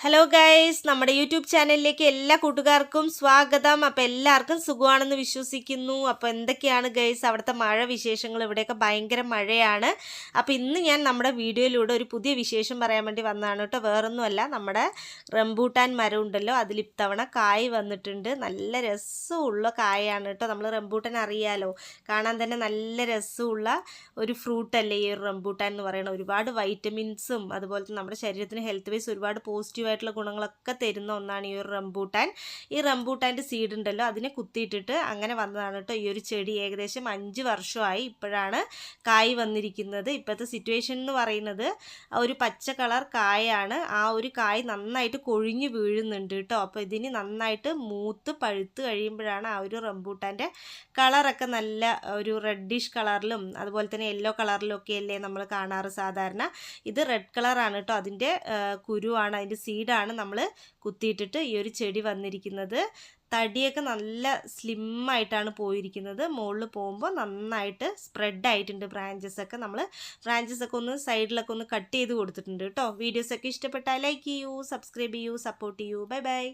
Hello guys നമ്മുടെ YouTube ചാനലിലേക്ക് എല്ലാ കൂട്ടുകാർക്കും സ്വാഗതം. അപ്പം എല്ലാവർക്കും സുഖമാണെന്ന് വിശ്വസിക്കുന്നു. അപ്പോൾ എന്തൊക്കെയാണ് ഗൈസ് അവിടുത്തെ മഴ വിശേഷങ്ങൾ? ഇവിടെയൊക്കെ ഭയങ്കര മഴയാണ്. അപ്പോൾ ഇന്ന് ഞാൻ നമ്മുടെ വീഡിയോയിലൂടെ ഒരു പുതിയ വിശേഷം പറയാൻ വേണ്ടി വന്നതാണ് കേട്ടോ. വേറൊന്നുമല്ല നമ്മുടെ റംബൂട്ടാൻ മരം ഉണ്ടല്ലോ. അതിൽ ഇത്തവണ കായ് വന്നിട്ടുണ്ട്. നല്ല രസമുള്ള കായാണ് കേട്ടോ. നമ്മൾ റംബൂട്ടാൻ അറിയാലോ. കാണാൻ തന്നെ നല്ല രസമുള്ള ഒരു ഫ്രൂട്ടല്ലേ ഈ റംബൂട്ടാൻ എന്ന് പറയുന്നത് ഒരുപാട് വൈറ്റമിൻസും അതുപോലെ നമ്മുടെ ശരീരത്തിന് ഹെൽത്ത് വൈസ് ഒരുപാട് പോസിറ്റീവ് ആയിട്ടുള്ള ഗുണങ്ങളൊക്കെ തരുന്ന ഒന്നാണ് ഈ ഒരു റംബൂട്ടാൻ. ഈ റംബൂട്ടാന്റെ സീഡ് ഉണ്ടല്ലോ അതിനെ കുത്തിയിട്ടിട്ട് അങ്ങനെ വന്നതാണ് കേട്ടോ. ഈ ഒരു ചെടി ഏകദേശം അഞ്ച് വർഷമായി ഇപ്പോഴാണ് കായ് വന്നിരിക്കുന്നത്. ഇപ്പോഴത്തെ സിറ്റുവേഷൻ എന്ന് പറയുന്നത് ഒരു പച്ച കളർ കായാണ്. ആ ഒരു കായ് നന്നായിട്ട് കൊഴിഞ്ഞു വീഴുന്നുണ്ട് കേട്ടോ. അപ്പോൾ ഇതിന് നന്നായിട്ട് മൂത്ത് പഴുത്ത് കഴിയുമ്പോഴാണ് ആ ഒരു റംബൂട്ടാന്റെ കളറൊക്കെ നല്ല ഒരു റെഡിഷ് കളറിലും അതുപോലെ തന്നെ യെല്ലോ കളറിലും ഒക്കെ അല്ലേ നമ്മൾ കാണാറ് സാധാരണ. ഇത് റെഡ് കളറാണ് കേട്ടോ. അതിന്റെ കുരുവാണ് അതിന്റെ സീഡാണ് നമ്മൾ കുത്തിയിട്ടിട്ട് ഈ ഒരു ചെടി വന്നിരിക്കുന്നത്. തടിയൊക്കെ നല്ല സ്ലിം ആയിട്ടാണ് പോയിരിക്കുന്നത്. മുകളിൽ പോകുമ്പോൾ നന്നായിട്ട് സ്പ്രെഡ് ആയിട്ടുണ്ട് ബ്രാഞ്ചസ് ഒക്കെ നമ്മൾ ബ്രാഞ്ചസ് ഒക്കെ ഒന്ന് സൈഡിലൊക്കെ ഒന്ന് കട്ട് ചെയ്ത് കൊടുത്തിട്ടുണ്ട് കേട്ടോ. വീഡിയോസൊക്കെ ഇഷ്ടപ്പെട്ടാൽ ലൈക്ക് ചെയ്യൂ സബ്സ്ക്രൈബ് ചെയ്യൂ സപ്പോർട്ട് ചെയ്യൂ. Bye bye.